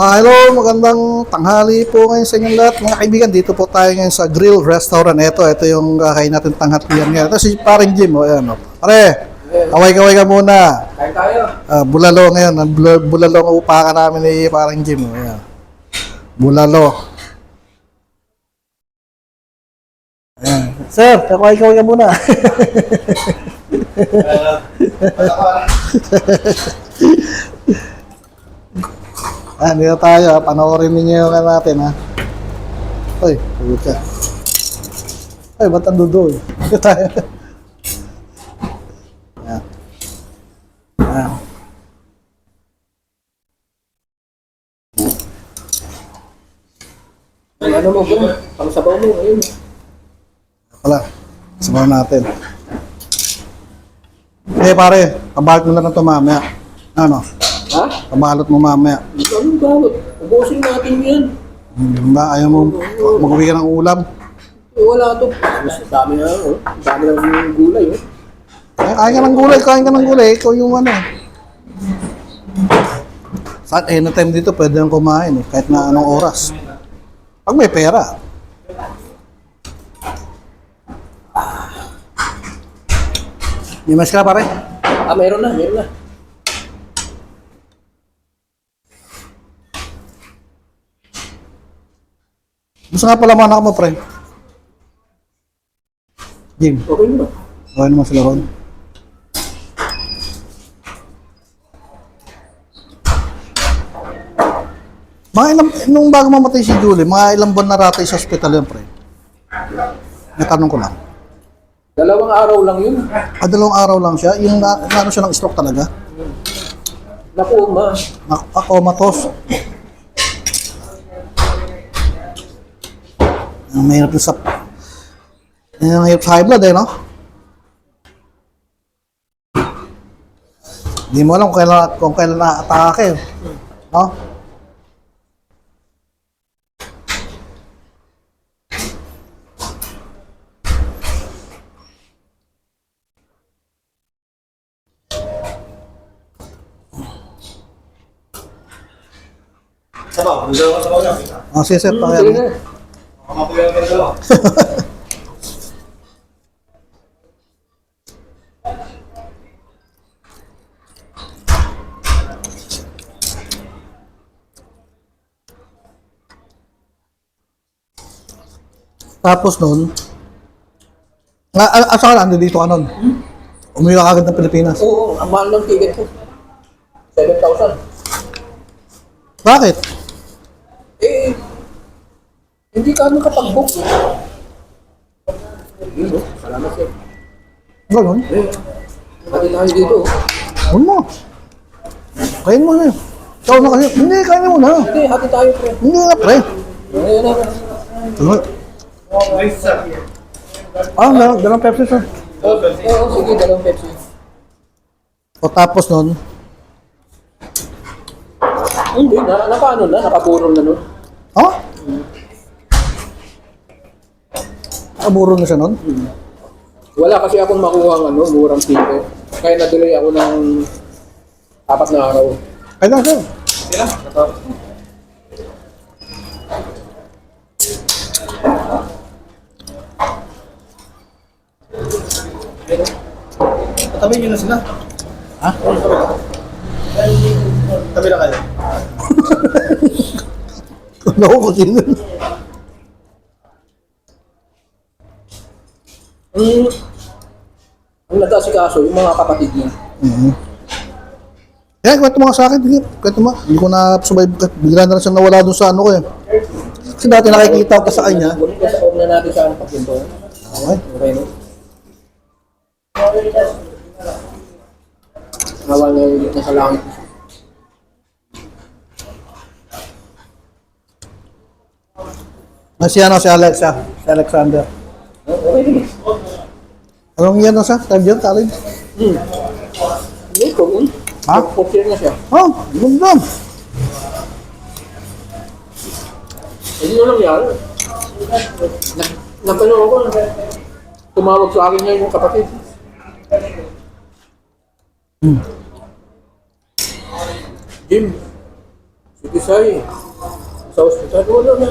Ah, hello, magandang tanghali po ngayon sa inyong lahat. Mga kaibigan, dito po tayo ngayon sa Grill Restaurant. Ito, ito yung kakain natin tanghalian ngayon. Ito si paring Jim, o ayan o. Pare, kaway-kaway ka muna. Kain tayo. Ah, bulalo ngayon, ang bula- bulalo ang upakan namin ni paring Jim. O, ayan. Bulalo. Ayan. Sir, kaway-kaway ka muna. Ah, dito tayo. ah. Panoorin ninyo yung ano natin, ha? Uy, pagod ka. Ay, ba't ang dudo, eh? Dito tayo. Ay, ano mo bro? Pang sabaw mo, ayun. Wala. Sabaw natin. Eh, pare. Pabalot mo lang ito mamaya. Ano? Ha? Pabalot mo mamaya. Anong bawat? Ubusin natin yan. Hindi ba? Ayaw mo mag-uwi ka ng ulam? Eh, wala to. Mas dami na, oh. Dami na ng gulay, oh. Eh, kain ka ng gulay, kain ka ng gulay. Ikaw yung ano. Sa anytime dito, pwede kang kumain eh, kahit na anong oras. Pag may pera. May mas ka pare? Ah, meron na, meron na. Gusto nga pala mga anak mo, pre. Jim, Okay ba? gawin mo sila ron. Mga ilang, nung bago mamatay si Julie, mga ilang buwan na ratay sa hospital yun, pre. Natanong ko lang. Dalawang araw lang yun. Ah, dalawang araw lang siya. Yung na, na ano siya ng stroke talaga. Naku, ma. Na, ah, comatose. Ang mahirap yung sa... Ang mahirap sa high blood eh, no? Hindi mo alam kung kailan, kung kailan na-atake. No? Sabaw, ang dalawa sabaw niya. Oh, sige, sir. Pakayari. na. Makapuyan ka dalawa. Tapos nun, nga, ah, asa ka lang, dito ka nun. Umuwi ka agad ng Pilipinas. Oo, ang mahal ng ticket ko. 7,000. Bakit? Eh, hindi ka nakapag-book. Yun, oh. Salamat, sir. Ganun. Eh, pati tayo dito. oh. Huwag mo. Kain mo na yun. Ikaw na kasi. Hindi, kain mo na. Hindi, hati tayo, pre. Hindi na, pre. Ayun na. Ano? Ah. Dalang Pepsi, sir. Oo, oh, sige, dalawang Pepsi. O tapos nun, Hindi, na, nakaano na, nakaburong na nun. Aburo na siya nun? Wala kasi akong makuha ng ano, murang ticket. Kaya na-delay ako ng apat na araw. Ay na, sir. Sila? Tabi niyo na sila. Ha? Tabi na kayo. Ano ko sino? Ang nag-asikaso, yung mga kapatid niya. Mhm. Yan, kwento mo nga sa akin. Sige, kwento mo. Hindi ko na survive. Bigla na lang siya nawala dun sa ano ko eh. Kasi dati nakikita ko sa kanya. Ko sa na natin sa pagkinto. Okay. Okay, no? Nawal na yung nasa langit. Ah, si ano, si Alexa. Si Alexander. Okay. Anong yan na siya? Time yun, college? Hmm. Hindi ko, hmm. Ha? Year na siya. Oh, ganda. Hindi na lang yan. Na, napanood ako. Tumawag sa akin ngayon yung kapatid. Jim, Si Tisay. Sa ospital, wala na.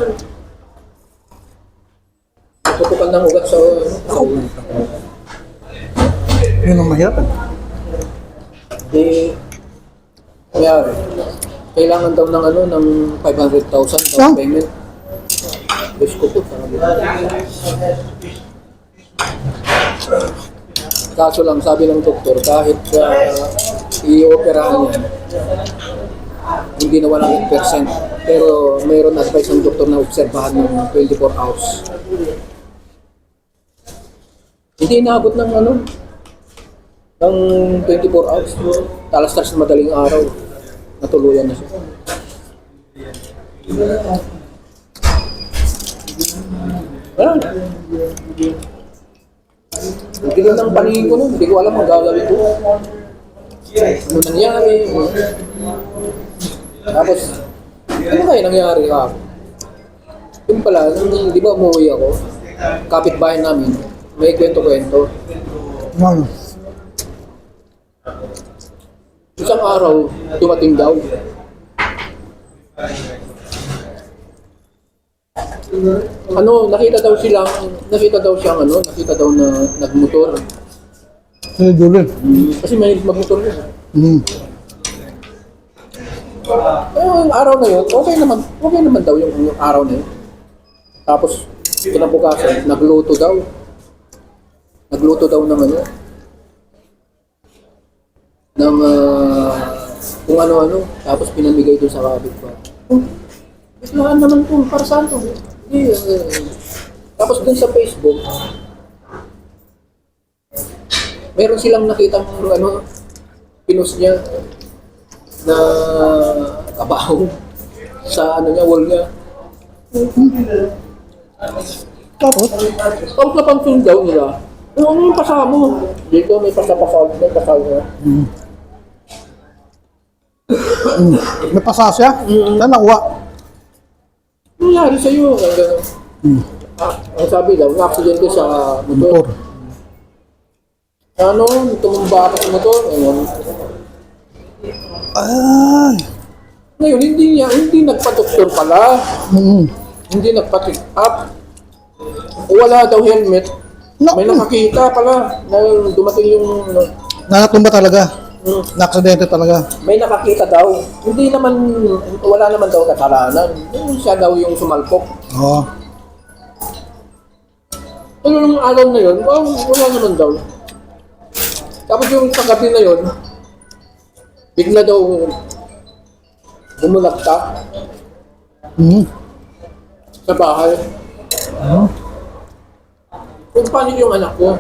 Tutukan ng ugat sa... sa Yun ang mahirap eh. Di, nangyari. Kailangan daw ng ano, ng 500,000 down payment. Diyos ko po. Kaso lang, sabi ng doktor, kahit uh, i-operahan yan, hindi na 100%. Pero mayroon advice ng doktor na obserbahan ng 24 hours. Hindi inaabot ng ano, ng 24 hours. Talas-talas na madaling araw. Natuluyan na siya. Wala na. Hindi ko ng paningin ko nun. Hindi ko alam ang gagawin ko. Ano nangyari? Tapos, ano kaya nangyari ka? Yun pala, di ba umuwi ako? Kapitbahay namin, may kwento-kwento. Ano? Isang araw, dumating daw. Ano, nakita daw silang, nakita daw siyang ano, nakita daw na nagmotor. Si Julian. Kasi may magmotor yun. Hmm. Pero yung araw na yun, okay naman, okay naman daw yung, yung araw na yun. Tapos, kinabukasan, nagluto daw. Nagluto daw ng ano, ng ah, kung ano-ano, tapos pinamigay doon sa kapit pa. Oh, biglaan naman to, para saan to? Hindi, eh. tapos doon sa Facebook, meron silang nakita ano, pinost niya na kabaho sa ano niya, wall niya. Tapos, Tapos napansin daw nila, "Oh, ano yung pasa mo? Dito may pasapasal, may pasal niya. may pasa siya. Saan nakuha? Ano nangyari sa'yo? Ang gano'n. Ah, ang sabi daw, na-accidente sa motor. Motor. Ano, tumumba ka sa motor. Ayun. Ay. Ngayon, hindi niya, hindi nagpa-doktor pala. Hmm. Hindi nagpa-check up. Wala daw helmet. No. May nakakita pala na dumating yung... Nakatumba talaga. Hmm. Na-aksidente talaga. may nakakita daw. Hindi naman, wala naman daw kasalanan. Yung siya daw yung sumalpok. Oo. Ano nung araw na yun, wala naman daw. Tapos yung kagabi na yun, bigla daw bumulagta Hmm. sa bahay. Ano? Kung paano yung anak ko,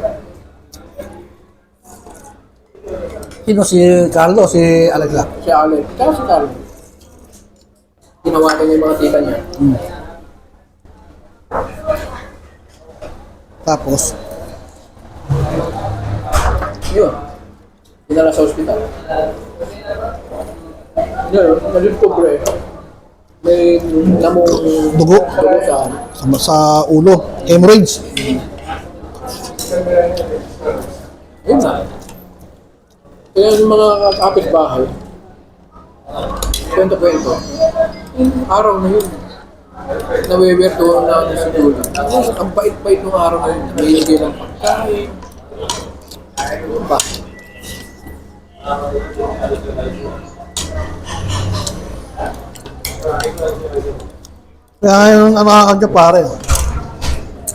Sino si Carlo? Si Alexa? si Alec, kaya si Carl. Ginawa niya yung mga tita niya. Tapos, Yun. Dinala sa ospital. Yun, nalipkobre. May namong Dugo? dugo sa sa, sa ulo. Hemorrhage. Yun na. Kaya yung mga kapitbahay, kwento-kwento, yung araw na yun, nawiwerto na si Julie. Ang bait-bait ng araw na yun, nilagay ng pagkain. Ano ba? Kaya ngayon, ang nakakagya pare.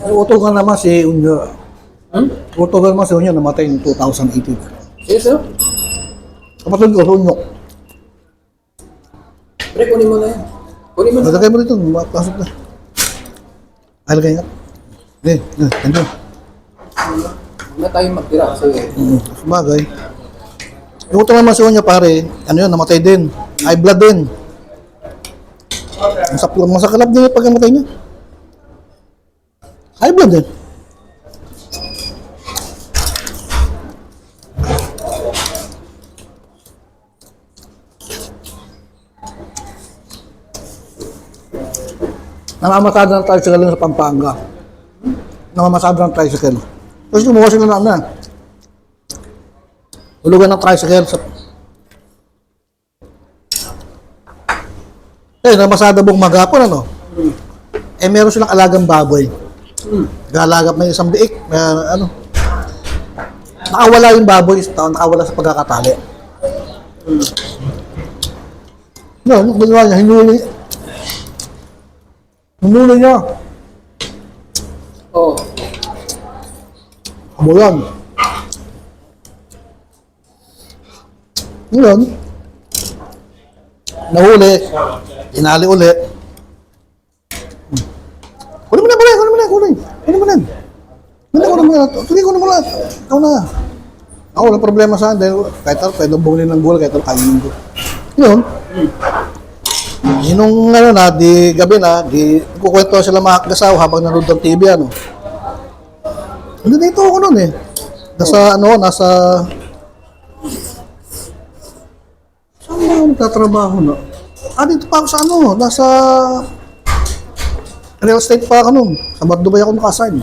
Utol ka naman si Unyo. Hmm? Ka naman si Unyo, namatay in 2018. Yes, sir. Kapatid ko, si Unyo. Pre, kunin mo na yan. Kunin mo na. Malagay mo rito, pasok na. Ay, lagay nga. Eh, eh. Huwag na tayong magtira kasi Mm, sabagay. Yung utol naman Unyo pare, ano yun, namatay din. High blood din. Masaklap, masaklap din yung pagkamatay niya. High blood din. Namamasada ng tricycle sa Pampanga. Namamasada ng tricycle. Kasi kumuha sila na ano yan. Hulugan ng tricycle sa... Eh, namasada buong magapon, ano? Eh, meron silang alagang baboy. Hmm. Galagap may isang biik. May, ano? Nakawala yung baboy sa taon, nakawala sa pagkakatali. No, ano ginawa niya? Hinuli. Hinuli niya. Oh, Bulan. Ngayon, nahuli, inali uli. Kunin mo na, kunin, kunin mo na, kunin. Kunin mo na. Kunin, mo na. Tuloy, kunin mo na. Ikaw na. Ako, walang problema sa akin dahil kahit ano, pwede bumili ng gulay, kahit ano, kainin ko. Yun. Yun nung ano na, di gabi na, di kukwento sila mga kasaw habang nanonood ng TV, ano. Hindi dito ako noon eh. Nasa ano, nasa... Saan ba ako nagtatrabaho na? Ah, dito pa ako sa ano, nasa... Real estate pa ako noon. Sa Dubai ako nakasign.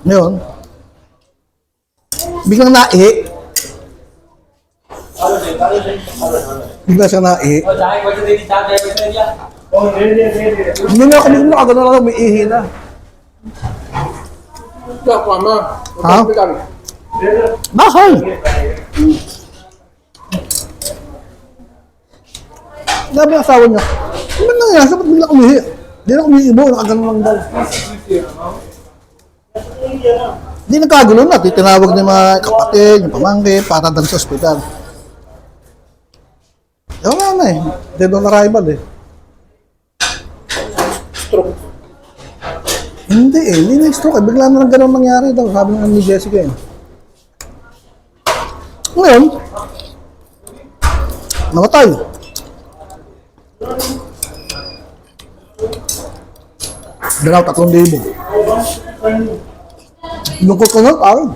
Ngayon, biglang naihi. Bigla siya naihi. Hindi na ako bigla, kagano lang, may ihi na. Ha? Bakal! Sabi ng asawa niya, ano ba nangyari? Sabi bigla umihi. Hindi na umiibo, nakagano lang daw. Hindi nagkagulo na, titinawag ng mga kapatid, yung pamangkin, para dun sa ospital. Eh, wala na eh. Dead on arrival eh. Stroke. Hindi eh, hindi na stroke eh. Bigla na lang ganun nangyari daw, sabi nga ni Jessica eh. Ngayon, namatay. Dalaw, tatlong libo. Lungkot ko na, parang.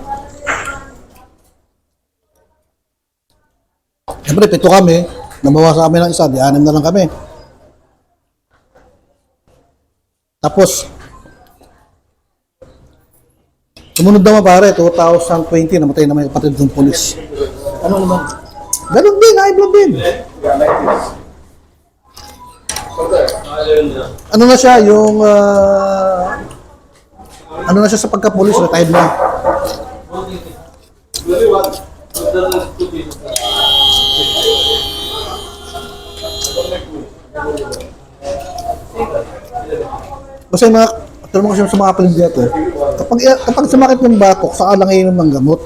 Siyempre, pito kami. Nabawa sa amin ng isa, di anim na lang kami. Tapos, Sumunod naman pare, 2020, namatay naman yung kapatid ng polis. Ano naman? Ganun din, high blood din. Ano na siya, yung... ah, ano na siya sa pagka-police, retired na. Kasi mga, ito mo kasi sa mga kapatid dito, kapag, kapag sumakit yung batok, saka lang inom ng gamot.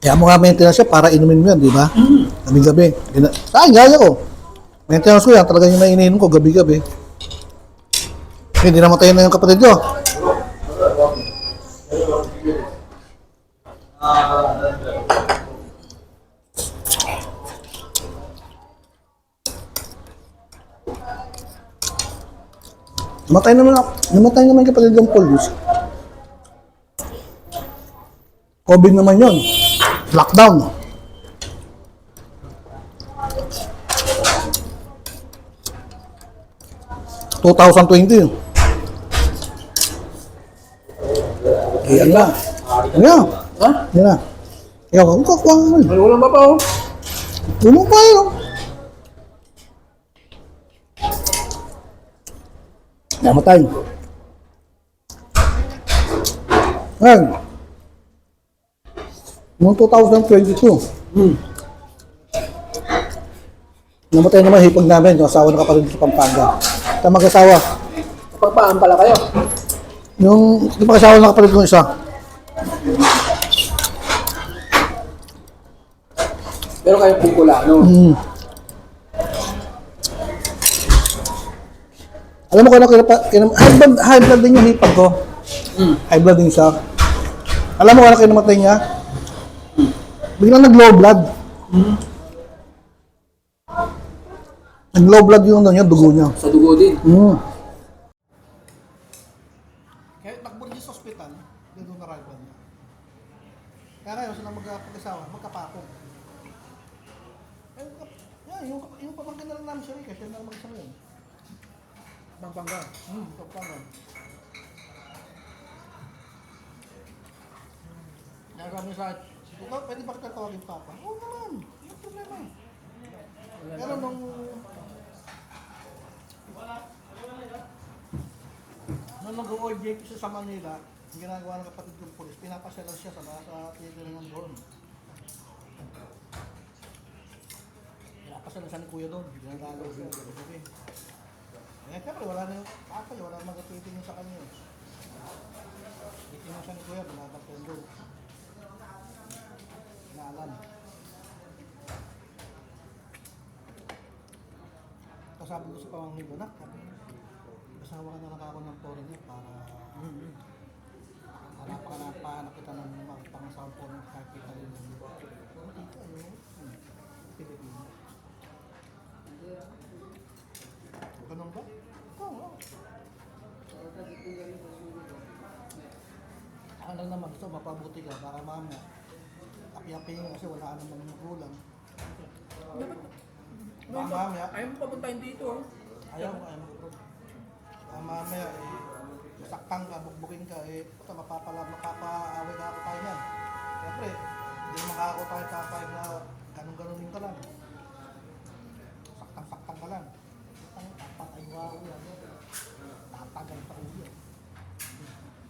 Kaya mo nga maintenance siya para inumin mo yan, di ba? Gabi-gabi. Gina- Sa akin, gaya ko. Maintenance ko yan, talaga yung naininom ko gabi-gabi. Hindi namatay na yung kapatid ko. Namatay naman, namatay naman yung kapatid ng police. COVID naman yon. Lockdown. Two thousand twenty. Yan na. Yan na. Ha? Yan na. Ikaw, huwag ka kuha nga. May ulam ba pa oh? Tulong pa yun. Namatay. Ngayon, noong 2022, Hmm. namatay naman hipag namin, yung asawa ng kapatid sa Pampanga. Sa mag-asawa. Pagpaan pala kayo. Yung, yung mag-asawa ng kapatid ko isa, Pero kayo pupula, no? Mm. Alam mo kung ano kinapa, kinam, high, blood, high blood din yung hipag ko. Mm. High blood din siya. Alam mo kung ano kinamatay niya? Biglang nag-low blood. Nag-low blood yung ano niya, dugo niya. Sa dugo din. Mm. Kaya takbo niya sa ospital, doon na arrival niya. Kaya kayo sila magkapag-asawa, magkapako. Eh, yung, kap- yeah, yung, yung pamangkin na lang namin siya rin, kasi siya na lang mag-asawa yun. Pampanga. Hmm, kapag Kaya kami sa ikaw, pwede ba kita tawagin papa? Oo naman, yung problema. Pero na. nung... Nung nag-OJP siya sa Manila, ang ginagawa ng kapatid kong polis, pinapasyalan siya sa mga sa tinitingan doon. Pinapasyalan siya ni Kuya doon, ginagalaw siya. Sabi, eh, syempre, wala na yung niya, wala nang magatitingin sa kanya. Titingnan siya ni Kuya, binabagyan doon. Inaalam. Tapos sabi ko sa pamangkin ko, nak, kasawa ka na lang ako ng foreigner para Mm-hmm. hanap ka na pahanap kita ng mga kahit kita rin ng dito, ano, Pilipino. Ganun ba? Oo, oo. Ako lang naman gusto, mapabuti ka para mamaya api-api kasi wala namang magulang. Baka mamaya, Ayaw mo papuntahin dito. oh. Ayaw mo, ayaw mo. Ah, mamaya, eh, masaktan ka, bukbukin ka, eh, puta, mapapala, mapapaaway na ako tayo niyan. Siyempre, hindi makako tayo papayag na ganun-ganunin ka lang. Saktan-saktan ka lang. Ang papatay mo ako yan. Tatagal pa ulo.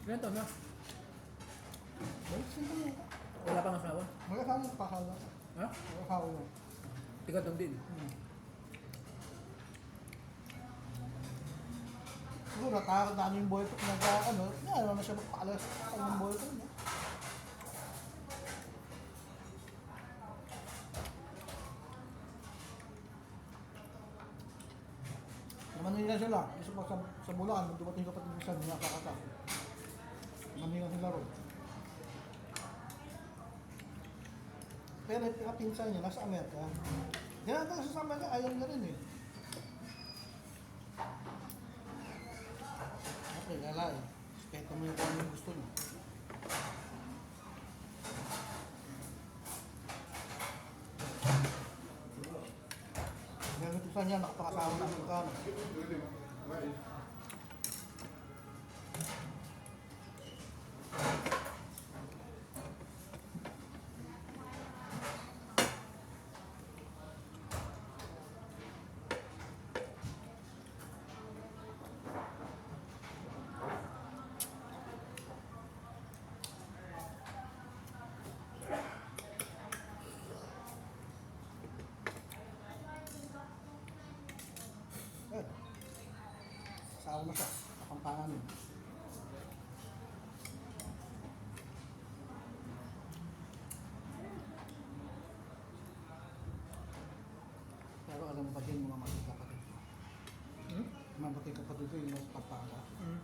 Ganito na. Simple yan. Wala pang asawa. Mga kasama ng pahala. Ha? Mga kasama mo. Tiga doon din. Hmm. Siguro, natakot na ano yung boyfriend nag ano, na ano na siya magpakalas sa ng boyfriend niya. Naman nila sila, isa pa sa, sa Bulacan, nung dumating ka pati sa mga kakata. Naman nila sila ron. Pero yung pinapinsan niya, nasa Amerika. Ginagawa siya sa Amerika, ayaw niya rin eh. Okay, wala eh. Respeto mo yung kung ano gusto niya. Ganito sa niya, nakapakasawa ng Amerikano. Kasawa na siya. Kapampangan yun. Pero alam mo ba din mga mating kapatid ko? Hmm? Mga mating kapatid ko yung nasa Pampanga. Hmm.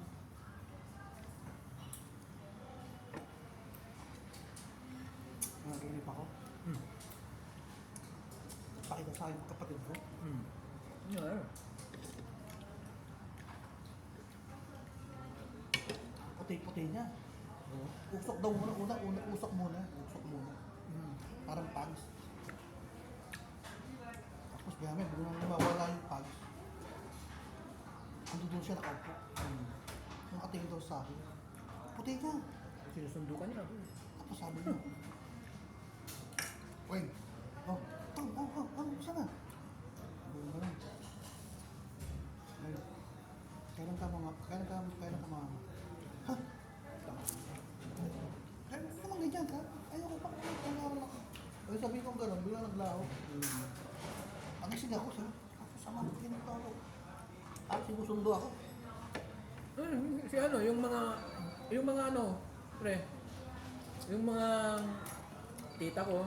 Nanaginip ako. Hmm. Pakita sa akin kapatid ko. Hmm. Yeah. Puti-puti niya. Usok daw muna, una, una, usok muna. Usok muna. Hmm. Parang pags. Tapos biyame, bigla nang mawala yung pags. Ando doon siya nakaupo. Hmm. Nakatingin daw sa akin. Puti ka. Sinusundo ka niya. Tapos sabi niya, Wait. Oh, oh, oh, oh, oh, sana? Sabi ko ganun. Ay, Kailan ka mga, kailan ka, kailan ka mga, ha? Kailan ka naman ganyan ka? Ayoko pa, pangaral ako. Ay, sabi ko gano'n, bigla naglaho. Hmm. Nagising ako sa, tapos sama, kinito ako. At sinusundo ako. Hmm, si ano, yung mga, yung mga ano, pre, yung mga tita ko,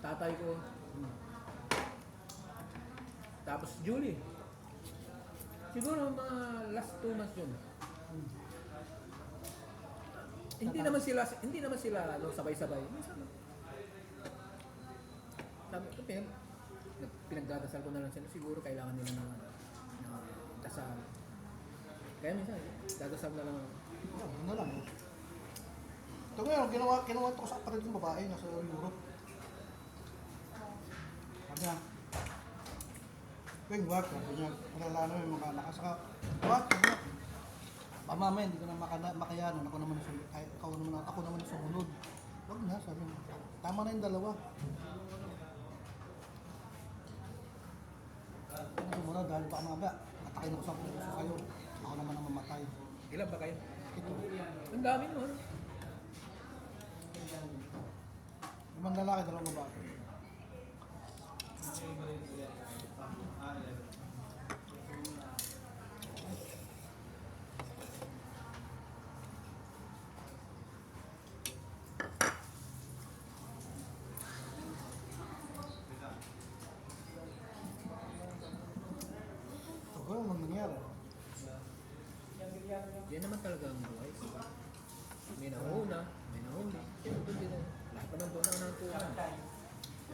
tatay ko, tapos Julie. Siguro mga last two months yun. Hindi naman sila, hindi naman sila ano, sabay-sabay. Minsan, sabi ko, pinag, pinagdadasal ko na lang sila. Siguro kailangan nila ng, ng dasal. Kaya minsan, dadasal na lang. Yeah, yun na lang. Ito ngayon, ginawa, ginawa ito ko sa kapatid kong babae, nasa Europe. Sabi niya, Weng, wag, sabi niya, alala na yung mga anak. Saka, What? Baka mamaya, hindi ko na makana, makayanan. Ako naman, ay, ako naman, ako naman sumunod. Huwag na, sabi mo. Tama na yung dalawa. Dahil baka mamaya, atakin ako sa puso sa'yo. Ako naman ang mamatay. Ilan ba kayo? Ito. Ang dami nun. Limang lalaki, dalawang babae. Ito ko yung nangyari. Yan naman talaga ang buhay. May nauna, may nahuli. Ito din eh. Lahat naman doon ang natuwa.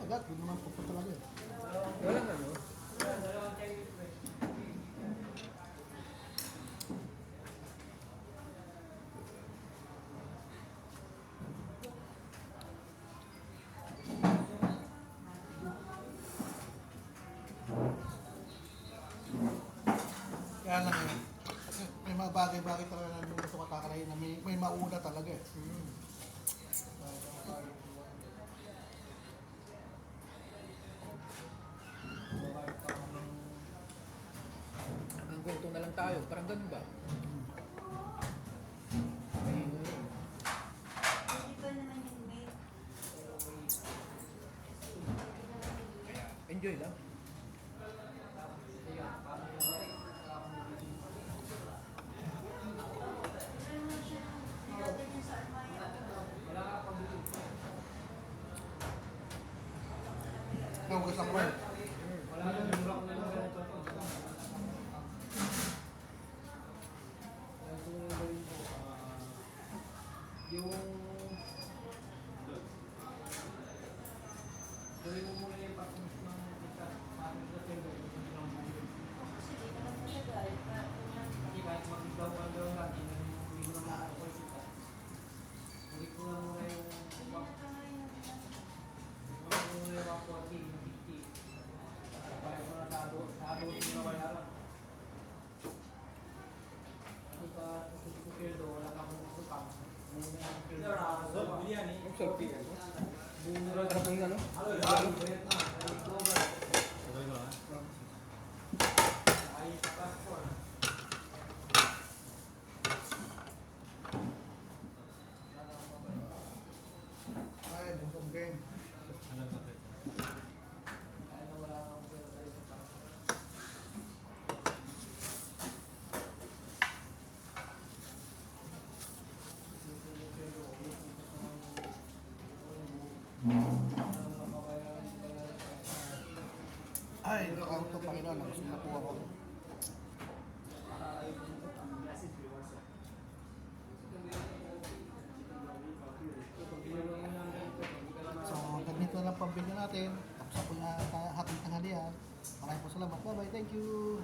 Agad, hindi naman po talaga eh. Walang ano. Kaya lang eh. Mga bagay-bagay talaga na hindi gusto katakalayin na may, may mauna talaga eh. Hanggang ganito na lang tayo. Parang ganun ba? Enjoy lang. Nahugas ang kwent. yung gawin mo muna yung patungkol ng kita paano sa tendo yung lang mo yun Kasi di naman matagal. kasi kahit mag-ikaw ka daw natin hindi mo naman ako kita ulit ko lang muna yung ulit ko muna yung ako at yung 50 kaya ko na sa ado sa ado yung nabayaran ano pa sa Sukerdo wala ka akong utang muna yung Sukerdo Ang selfie. Bunga Ano po yung ano? Ay, bukong game. Ay, nakakot to Panginoon. Gusto na po ako. So, ganito na lang pambili natin. Tapos ako na hatid tanghalian. Maraming po salamat. Bye-bye. Thank you.